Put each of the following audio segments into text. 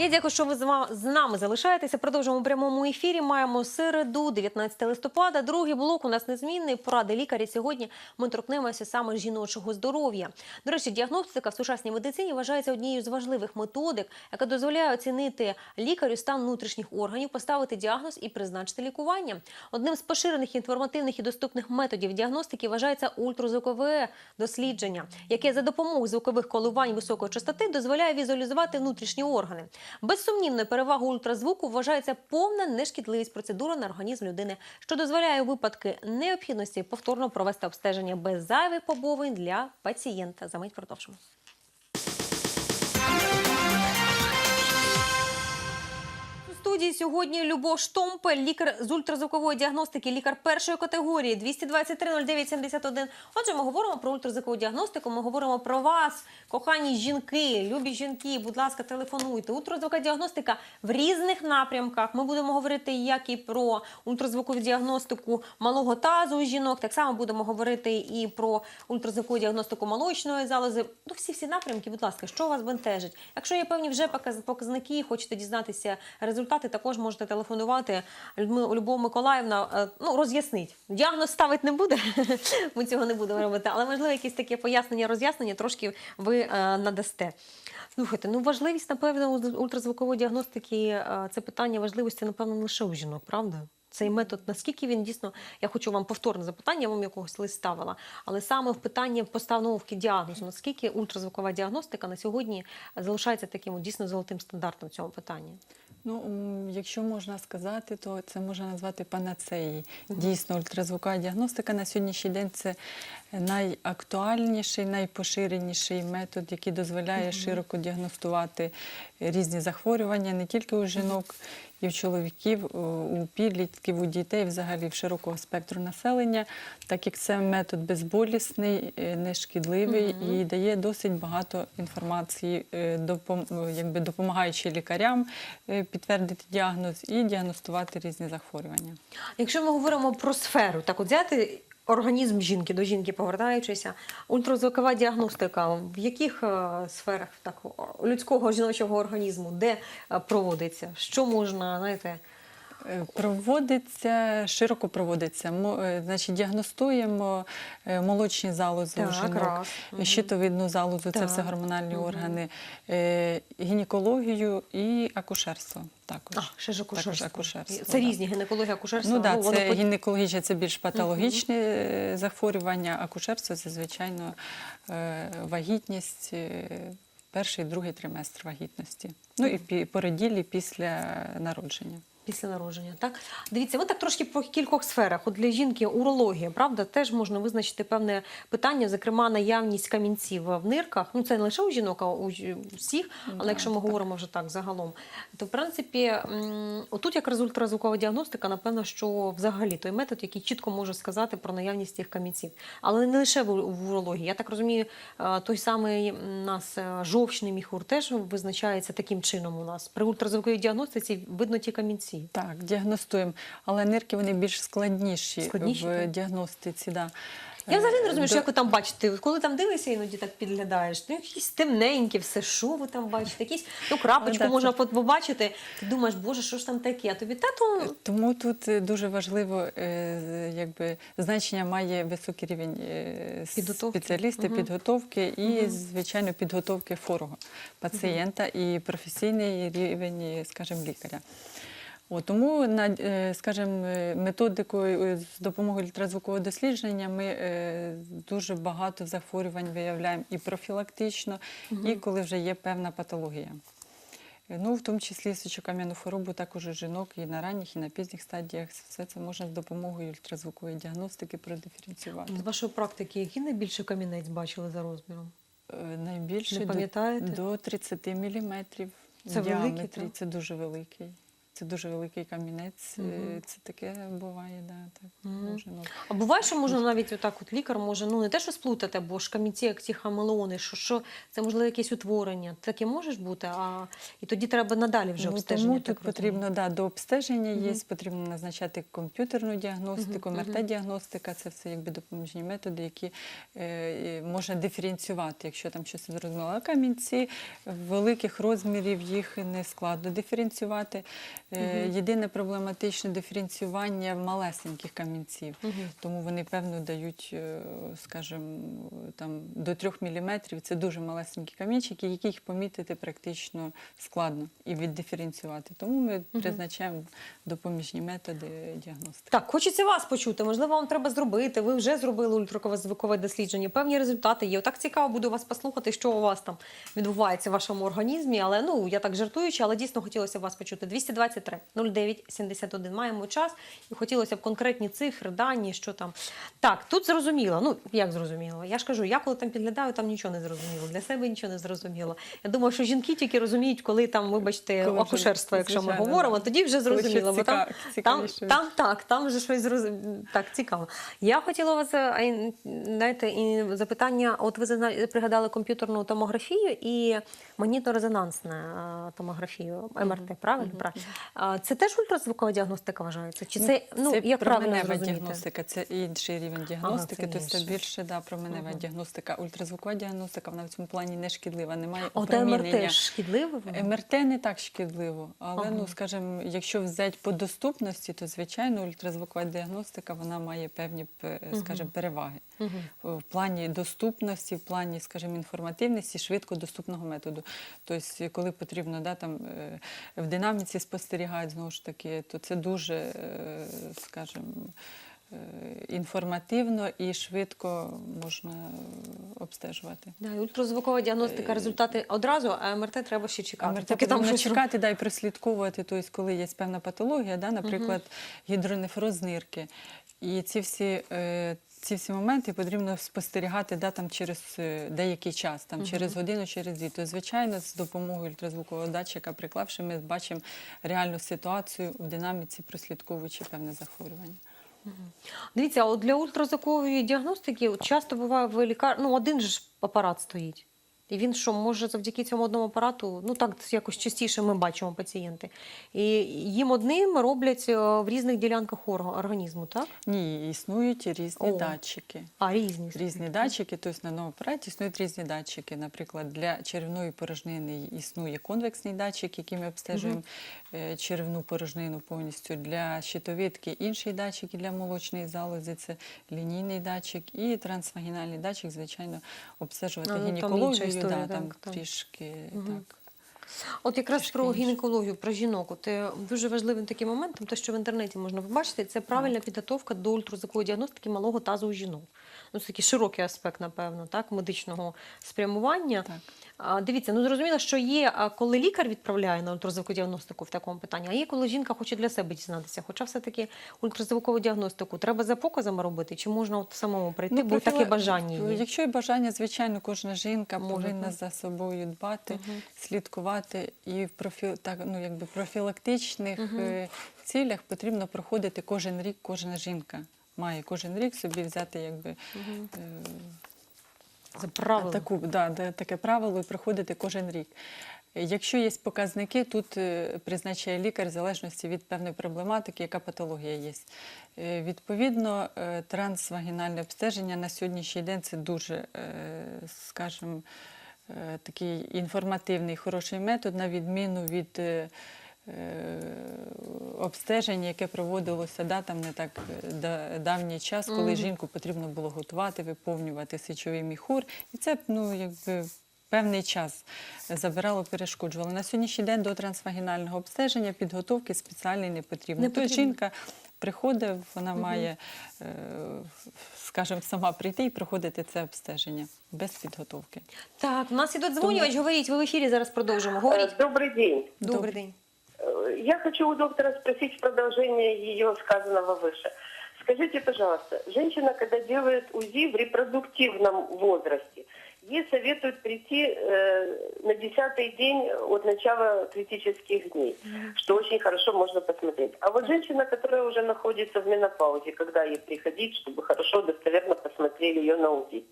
Я дякую, що ви з нами залишаєтеся. Продовжуємо у прямому ефірі. Маємо середу, 19 листопада. Другий блок у нас незмінний. Поради лікаря. Сьогодні ми торкнемося саме жіночого здоров'я. До речі, діагностика в сучасній медицині вважається однією з важливих методик, яка дозволяє оцінити лікарю стан внутрішніх органів, поставити діагноз і призначити лікування. Одним з поширених інформативних і доступних методів діагностики вважається ультразвукове дослідження, яке за допомогою звукових коливань високої частоти дозволяє візуалізувати внутрішні органи. Безсумнівною перевагою ультразвуку вважається повна нешкідливість процедури на організм людини, що дозволяє випадки необхідності повторно провести обстеження без зайвих побовин для пацієнта. Замить продовжимо. Студії сьогодні Любов Штомпель, лікар з ультразвукової діагностики, лікар першої категорії 223 09 71. Отже, ми говоримо про ультразвукову діагностику. Ми говоримо про вас, кохані жінки, любі жінки. Будь ласка, телефонуйте. Ультразвукова діагностика в різних напрямках. Ми будемо говорити як і про ультразвукову діагностику малого тазу жінок. Так само будемо говорити і про ультразвукову діагностику молочної залози. Ну, всі всі напрямки. Будь ласка, що вас бентежить? Якщо є певні вже показ- показники, хочете дізнатися результати, також можете телефонувати. Любов Миколаївна е, ну, роз'яснить. Діагноз ставити не буде. Ми цього не будемо робити. Але можливо, якісь таке пояснення, роз'яснення трошки ви е, надасте. Слухайте, ну важливість, напевно, ультразвукової діагностики е, це питання важливості, напевно, не лише у жінок, правда? Цей метод, наскільки він дійсно, я хочу вам повторне запитання, я вам якогось лист ставила, але саме в питанні постановки діагнозу, наскільки ультразвукова діагностика на сьогодні залишається таким дійсно золотим стандартом в цьому питанні? Ну, якщо можна сказати, то це можна назвати панацеї. Дійсно, ультразвукова діагностика на сьогоднішній день це найактуальніший, найпоширеніший метод, який дозволяє широко діагностувати різні захворювання не тільки у жінок, і в чоловіків, у- у підлітків, у дітей, взагалі в широкого спектру населення, так як це метод безболісний, нешкідливий нешкідливий і дає досить багато інформації, е, допом- якби допомагаючи лікарям е, підтвердити діагноз і діагностувати різні захворювання. Якщо ми говоримо про сферу, так от взяти організм жінки до жінки, повертаючися, ультразвукова діагностика в яких е, сферах так, людського жіночого організму, де е, проводиться? Що можна, знаєте, Проводиться, широко проводиться. Е, Значить, діагностуємо е, молочні залози у Так, жінок, раз. Щитовидну залозу, це все гормональні Мгм. органи, е, гінекологію і акушерство також. а, ще ж акушерство. Також акушерство, Це да. різні гінекологія, акушерство. Ну так, воно це по- гінекологічне, це більш патологічне е, захворювання, акушерство це, звичайно, е, вагітність, е, перший, другий триместр вагітності. Ну і породіллі після народження. Після народження, так дивіться, ми так трошки по кількох сферах. От для жінки урологія, правда, теж можна визначити певне питання, зокрема, наявність камінців в нирках. Ну це не лише у жінок, а у всіх. Але Так, якщо ми так. говоримо вже так загалом, то в принципі, отут якраз ультразвукова діагностика, напевно, що взагалі той метод, який чітко може сказати про наявність цих камінців. Але не лише в, урології. Я так розумію, е, той самий нас е, жовчний міхур теж визначається таким чином. У нас при ультразвуковій діагностиці видно ті камінці. Так, діагностуємо. Але нирки вони більш складніші, Складніші, в так? діагностиці. Да. Я взагалі не розумію, До- що як ви там бачите. Коли там дивишся, іноді так підглядаєш, ну якісь темненькі, все, що ви там бачите, якісь ну крапочку можна побачити. Ти думаєш, боже, що ж там таке? А тобі тату Тому тут е, дуже важливо, е, якби значення має високий рівень е, Підготовки. спеціаліста, Мгм. підготовки і, звичайно, підготовки форого пацієнта і професійний рівень, е, скажімо, лікаря. От, тому, на, е, скажімо, е, методикою е, з допомогою ультразвукового дослідження ми дуже багато захворювань виявляємо і профілактично, і коли вже є певна патологія. Ну, в тому числі сечокам'яну хворобу також у жінок і на ранніх, і на пізніх стадіях. Все це можна з допомогою ультразвукової діагностики продиференціювати. з вашої практики, який найбільший камінець бачили за розміром? Найбільше Не до, до 30 міліметрів Це великий, Це дуже великий. Це дуже великий камінець. Мгм. Це таке буває, да, так. Мгм. може жінок. А буває, що можна навіть отак, от лікар може ну не те, що сплутати, або ж камінці, як ці хамелеони, що, що це можливо якесь утворення. Таке може ж бути, а і тоді треба надалі вже Ну, обстеження. тому так тут потрібно да, до обстеження є, потрібно назначати комп'ютерну діагностику, Мгм, мгм. МРТ-діагностика це все якби допоміжні методи, які е, можна диференціювати, якщо там щось зрозуміло. А камінці великих розмірів їх не складно диференціювати. Е, Єдине проблематичне диференціювання малесеньких камінців. Тому вони певно дають, е, скажімо, там до трьох міліметрів. Це дуже малесенькі камінчики, яких помітити практично складно і віддиференціювати. Тому ми призначаємо допоміжні методи діагностики. Так, хочеться вас почути. Можливо, вам треба зробити. Ви вже зробили ультразвукове дослідження. Певні результати є. Отак цікаво буде вас послухати, що у вас там відбувається в вашому організмі. Але ну я так жартуючи, але дійсно хотілося вас почути. 223 09 71. Маємо час, і хотілося б конкретні цифри, дані, що там. Так, тут зрозуміло. Ну як зрозуміло? Я ж кажу, я коли там підглядаю, там нічого не зрозуміло. Для себе нічого не зрозуміло. Я думаю, що жінки тільки розуміють, коли там, вибачте, Коли вже, акушерство, якщо ми говоримо, тоді вже зрозуміло. Бо там, там, там так, там вже щось зрозуміло. Так, цікаво. Я хотіла вас е, знаєте, і запитання. От ви пригадали комп'ютерну томографію і магнітно-резонансну е, томографію, МРТ, правильно? Правильно. Це теж ультразвукова діагностика вважається? Чи це, ну, як променева діагностика, це інший рівень діагностики, це тобто це більше да, променева Ага. діагностика. Ультразвукова діагностика вона в цьому плані не шкідлива, немає опромінення. МРТ ж шкідливе? МРТ не так шкідливо, але Ага. ну скажімо, якщо взяти по доступності, то звичайно ультразвукова діагностика вона має певні скажімо, переваги Мгм. в плані доступності, в плані, скажімо, інформативності, швидко доступного методу. Тобто, коли потрібно да, там, е, в динаміці спостерігають знову ж таки, то це дуже, е, скажімо, е, інформативно і швидко можна обстежувати. Да, і ультразвукова діагностика, Е, результати одразу, а МРТ треба ще чекати. МРТ поки там щось чекати, да, і прослідковувати, тобто, коли є певна патологія, да, наприклад, гідронефроз нирки. І ці всі, е, ці всі моменти потрібно спостерігати да, там, через е, деякий час, там, через годину, через дві. То, звичайно, з допомогою ультразвукового датчика, приклавши, ми бачимо реальну ситуацію в динаміці, прослідковуючи певне захворювання. Дивіться, а от для ультразвукової діагностики часто буває в лікар... ну один же ж апарат стоїть. І він що, може завдяки цьому одному апарату, ну так якось частіше ми бачимо пацієнти. І їм одним роблять е, в різних ділянках організму, так? Ні, існують різні О. датчики. А, різні. Різні датчики, тобто на новому апараті існують різні датчики. Наприклад, для черевної порожнини існує конвексний датчик, який ми обстежуємо е, черевну порожнину повністю. Для щитовидки інший датчик для молочної залози це лінійний датчик і трансвагінальний датчик, звичайно, обстежувати ну, гінекологію, історія, да, там так, так. трішки угу. так. От якраз про гінекологію, про жінок. От е, дуже важливим таким моментом, те, що в інтернеті можна побачити, це правильна підготовка до ультразвукової діагностики малого тазу у жінок. Ну, це такий широкий аспект, напевно, так, медичного спрямування. Так. А, дивіться, ну зрозуміло, що є, коли лікар відправляє на ультразвукову діагностику в такому питанні, а є, коли жінка хоче для себе дізнатися. Хоча все-таки ультразвукову діагностику треба за показами робити, чи можна от самому прийти, бо профіла- таке бажання є. Якщо є бажання, звичайно, кожна жінка Може, повинна так. за собою дбати, Мгм. слідкувати і в профі... так, ну, якби профілактичних е, цілях потрібно проходити кожен рік, кожна жінка. Має кожен рік собі взяти якби, е, За правилом. таку, да, таке правило і проходити кожен рік. Якщо є показники, тут е, призначає лікар в залежності від певної проблематики, яка патологія є. Відповідно, трансвагінальне обстеження на сьогоднішній день це дуже, скажімо, такий інформативний, хороший метод, на відміну від е, е, обстеження, яке проводилося да, там не так е, давній час, коли Мгм. жінку потрібно було готувати, виповнювати сечовий міхур. І це ну, якби, певний час забирало, перешкоджувало. На сьогоднішній день до трансвагінального обстеження підготовки спеціальної не потрібно. Не Тобто потрібно. жінка приходить, вона має, е, скажімо, сама прийти і проходити це обстеження без підготовки. Так, у нас іде дзвонювач, говоріть, ви в ефірі зараз продовжимо. Говоріть. Э, Добрый день. Добрий день. Э, Я хочу у доктора спросить в продолжение ее сказанного выше. Скажите, пожалуйста, женщина, когда делает УЗИ в репродуктивном возрасте, Ей советуют прийти э, на десятый день от начала критических дней, что очень хорошо можно посмотреть. А вот женщина, которая уже находится в менопаузе, когда ей приходить, чтобы хорошо, достоверно посмотрели ее на УЗИ.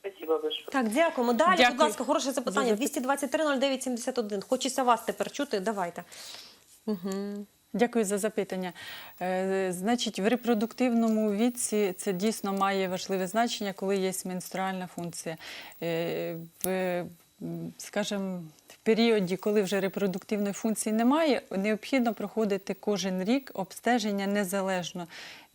Спасибо большое. Так, дякуємо. Далі, будь Дякую ласка, хороше запитання. за запит- 223 09 71. Хочеться вас тепер чути. Давайте. Угу. Дякую за запитання. Е, Значить, в репродуктивному віці це дійсно має важливе значення, коли є менструальна функція. Е, В, скажімо, в періоді, коли вже репродуктивної функції немає, необхідно проходити кожен рік обстеження незалежно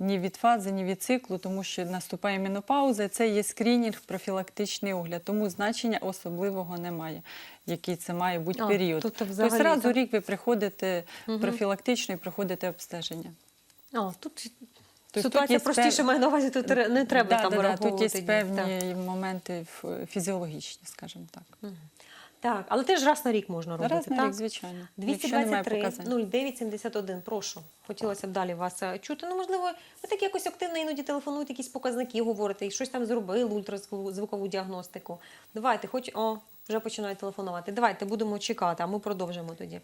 ні від фази, ні від циклу, тому що наступає менопауза, це є скринінг, профілактичний огляд, тому значення особливого немає, який це має бути період. тобто взагалі, раз у так? рік ви приходите профілактично і проходите обстеження. А, тут Тобто ситуація тут простіше пев- має на увазі, тут не треба да, там да, да. Тут є певні Так. моменти фізіологічні, скажімо так. Так, але теж раз на рік можна робити, Раз на так? рік, звичайно. Якщо немає 223 показань. 09 71, прошу. Хотілося б далі вас е, чути. Ну, можливо, ви так якось активно іноді телефонуєте, якісь показники говорите, і щось там зробили, ультразвукову діагностику. Давайте, хоч о, вже починають телефонувати. Давайте будемо чекати, а ми продовжимо тоді.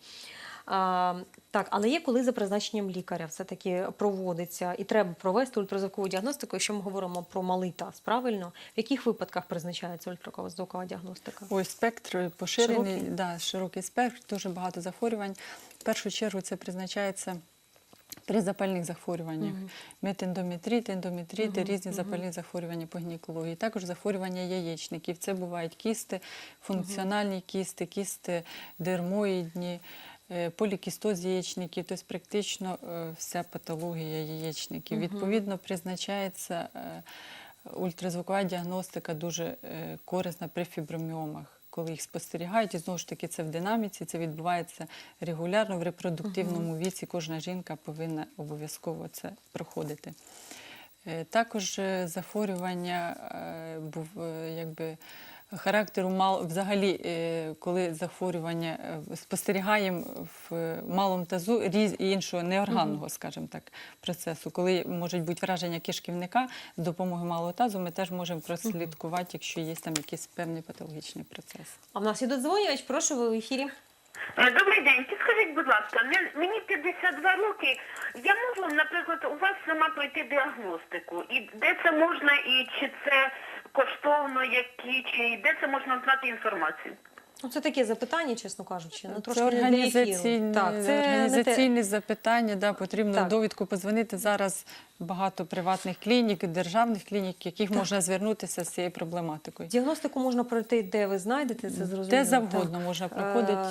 Так, але є коли за призначенням лікаря все-таки проводиться і треба провести ультразвукову діагностику, якщо ми говоримо про малий таз, правильно? В яких випадках призначається ультразвукова діагностика? Ой, спектр поширений, Широкий? Да, широкий спектр, дуже багато захворювань. В першу чергу це призначається при запальних захворюваннях. Метендометрит, ендометрити, різні запальні захворювання по гінекології. Також захворювання яєчників. Це бувають кісти, функціональні кісти, кісти дермоїдні, полікістоз яєчників, тобто практично е, вся патологія яєчників. Відповідно, призначається е, ультразвукова діагностика дуже е, корисна при фіброміомах. Коли їх спостерігають, і знову ж таки це в динаміці, це відбувається регулярно в репродуктивному віці. Кожна жінка повинна обов'язково це проходити. Е, Також е, захворювання е, е, якби. Характеру мал взагалі, е, коли захворювання е, спостерігаємо в е, малому тазу різ іншого неорганного, скажімо так, процесу, коли можуть бути враження кишківника з допомогою малого тазу, ми теж можемо прослідкувати, якщо є там якийсь певний патологічний процес. А в нас є додзвонювач, прошу ви в ефірі. Добрий день. Підскажіть, будь ласка, мен- мені 52 роки. Я можу, наприклад, у вас сама пройти діагностику. І де це можна, і чи це коштовно, які, чи де це можна знати інформацію? Ну, Це таке запитання, чесно кажучи. Ну, трошки це не організаційне, Так, це не те- запитання, да, потрібно Так. довідку позвонити. Зараз багато приватних клінік, державних клінік, яких можна звернутися з цією проблематикою. Діагностику можна пройти, де ви знайдете, це зрозуміло. Де завгодно Так. можна проходити.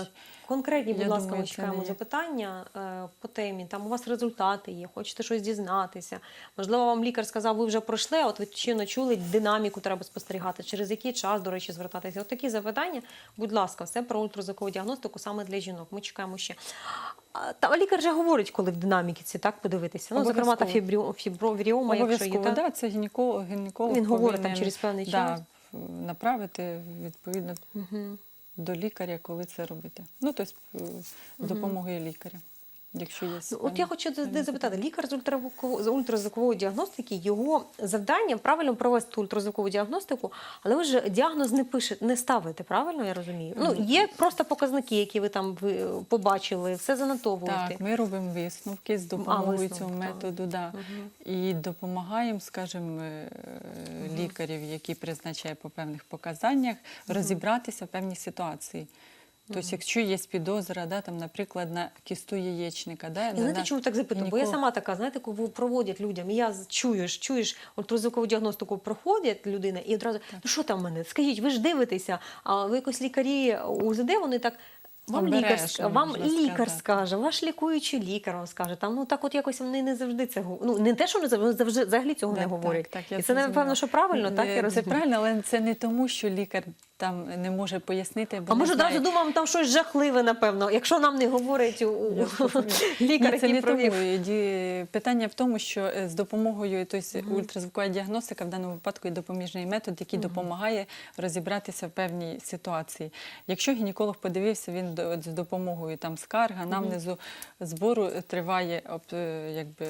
Конкретні, будь Я ласка, думаю, ми чекаємо запитання е, по темі. Там у вас результати є, хочете щось дізнатися. Можливо, вам лікар сказав, ви вже пройшли, а от ви чи не чули, динаміку треба спостерігати, через який час, до речі, звертатися. От такі запитання, будь ласка, все про ультразвукову діагностику саме для жінок. Ми чекаємо ще. Та лікар вже говорить, коли в динаміці ці так подивитися. Ну, зокрема, та Обов'язково. фібрі... фібровіріома, якщо є. Так? да, це гінеколог, гінеколог Він говорить там через певний да, час. направити відповідно до лікаря, коли це робити. Ну, тобто е, з допомогою лікаря. Якщо є Ну, от я хочу запитати, лікар з ультразвуково- з ультразвукової діагностики, його завдання правильно провести ультразвукову діагностику, але ви ж діагноз не пишете, не ставите, правильно я розумію? Ну, є просто показники, які ви там е, побачили, все занотовуєте. Так, ми робимо висновки з допомогою висновки, цього так. методу, да. і допомагаємо, скажімо, е, лікарів, які призначає по певних показаннях, розібратися в певній ситуації. Тобто, якщо є підозра, да, там, наприклад, на кісту яєчника, да, І знаєте, на- чому так запитую? Бо я сама така, знаєте, коли проводять людям, і я чуєш, чуєш, ультразвукову діагностику проходять людина, і одразу, ну що там в мене? Скажіть, ви ж дивитеся, а ви якось лікарі УЗД, вони так. Вам лікар, Обережно, ск- вам лікар скаже, ваш лікуючий лікар вам скаже. Там ну так, от якось вони не завжди це говорять. Ну не те, що не завжди, вони завжди взагалі цього Да, не говорять. Так, так, і це напевно, що правильно, так я Е, розумію. правильно, але це не тому, що лікар там не може пояснити. Бо А може одразу думаємо, там щось жахливе, напевно. Якщо нам не говорить лікар, це який не провів. Питання в тому, що е, з допомогою тобто, ультразвукова діагностика в даному випадку є допоміжний метод, який допомагає розібратися в певній ситуації. Якщо гінеколог подивився, він з допомогою там скарг, анамнезу збору триває е, якби,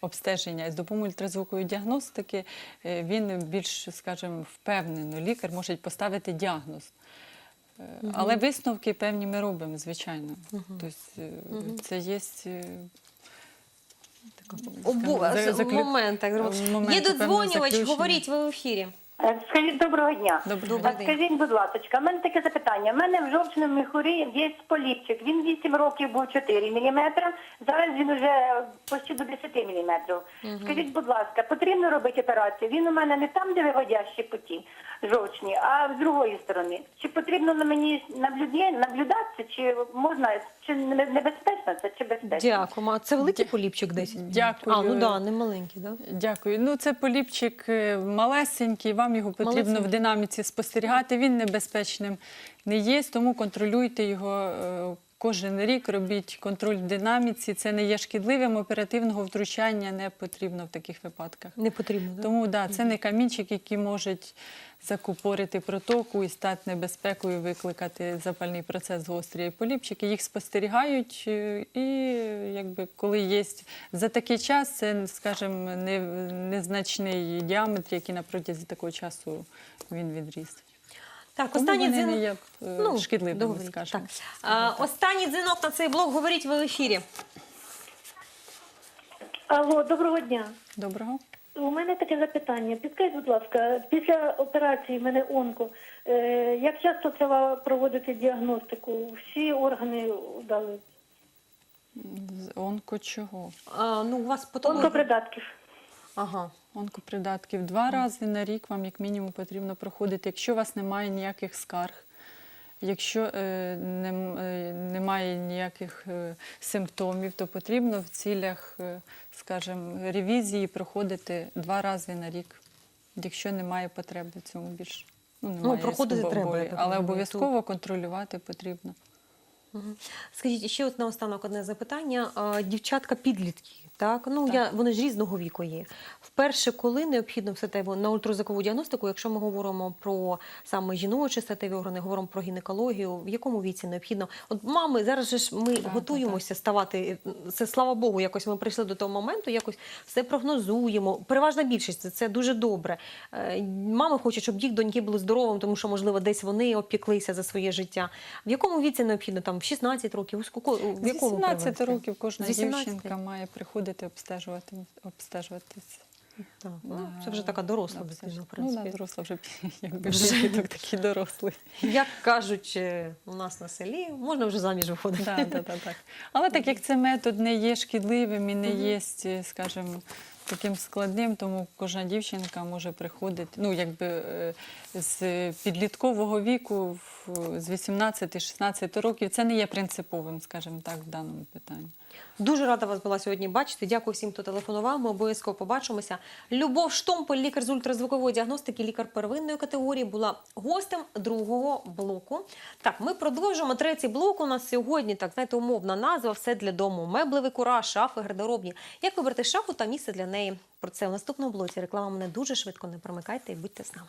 обстеження. З допомогою ультразвукової діагностики е, він більш, скажімо, впевнено, лікар може поставити. Ставити діагноз. Е, Але висновки певні ми робимо, звичайно. Тобто е, це є. е, така, Обу... заклю- Момент, так момент, Є додзвонювач, говоріть, ви в ефірі. Е, Скажіть доброго дня. Добрий Е, день. Скажіть, будь ласка, в мене таке запитання. У мене в жовчному міхурі є поліпчик. Він 8 років був 4 мм, зараз він вже почти до 10 мм. Скажіть, будь ласка, потрібно робити операцію? Він у мене не там, де виводящі путі жовчні, а з другої сторони. Чи потрібно на мені наблюдатися, чи можна, чи не- небезпечно це, чи безпечно? Дякуємо. А це великий поліпчик 10? Дякую. А, ну да, не маленький, да? Дякую. Ну, це поліпчик е, малесенький, вам його потрібно Малесенький. в динаміці спостерігати. Він небезпечним не є, тому контролюйте його е, кожен рік. Робіть контроль в динаміці. Це не є шкідливим. Оперативного втручання не потрібно в таких випадках. Не потрібно, да? Тому да, це не камінчик, який можуть закупорити протоку і стати небезпекою, викликати запальний процес гострий. Поліпчики їх спостерігають, е, і якби коли є за такий час, це, скажімо, незначний діаметр, який на протязі такого часу він відріс. Так, Тому останній вони дзвінок. є е, шкідливими, договоріть. скажімо. Так. А, останній дзвінок на цей блок. Говоріть ви в ефірі. Алло, доброго дня. Доброго. У мене таке запитання. Підкажіть, будь ласка, після операції в мене онко, е, як часто треба проводити діагностику? Всі органи дали? З Онко чого? А, ну, у вас потім... Онкопридатків. Ага. Онкопридатків два рази на рік вам як мінімум потрібно проходити, якщо у вас немає ніяких скарг, якщо е, нем- е, немає ніяких е, симптомів, то потрібно в цілях, е, скажімо, ревізії проходити два рази на рік, якщо немає потреби в цьому більше. Ну, немає проходити особо треба, я так але розумію, обов'язково контролювати потрібно. Скажіть, ще от наостанок одне запитання. Дівчатка підлітки, так? Ну, я, вони ж різного віку є. Вперше, коли необхідно все те на ультразвукову діагностику, якщо ми говоримо про саме жіночі статеві органи, говоримо про гінекологію, в якому віці необхідно? От мами, зараз же ж ми Так, готуємося ставати, це слава Богу, якось ми прийшли до того моменту, якось все прогнозуємо. Переважна більшість це, це дуже добре. Е, Мами хочуть, щоб їх доньки були здоровими, тому що, можливо, десь вони опіклися за своє життя. В якому віці необхідно? Там в 16 років? У в якому 18 років кожна 18? дівчинка має приходити обстежувати, обстежуватись. Так, ну, це вже така доросла дитина, в Ну, да, доросла вже якби підліток такий дорослий. Як кажуть е, у нас на селі, можна вже заміж виходити. Да, да, да, так. Але так як цей метод не є шкідливим і не є, скажімо, таким складним, тому кожна дівчинка може приходити, ну, якби е, з підліткового віку, в- з 18-16 років, це не є принциповим, скажімо так, в даному питанні. Дуже рада вас була сьогодні бачити. Дякую всім, хто телефонував. Ми обов'язково побачимося. Любов Штомпель, лікар з ультразвукової діагностики, лікар первинної категорії, була гостем другого блоку. Так, ми продовжуємо третій блок. У нас сьогодні так знаєте, умовна назва все для дому. Меблевий кураж, шафи, гардеробні. Як вибрати шафу та місце для неї? Про це в наступному блоці. Реклама мене дуже швидко. Не промикайте і будьте з нами.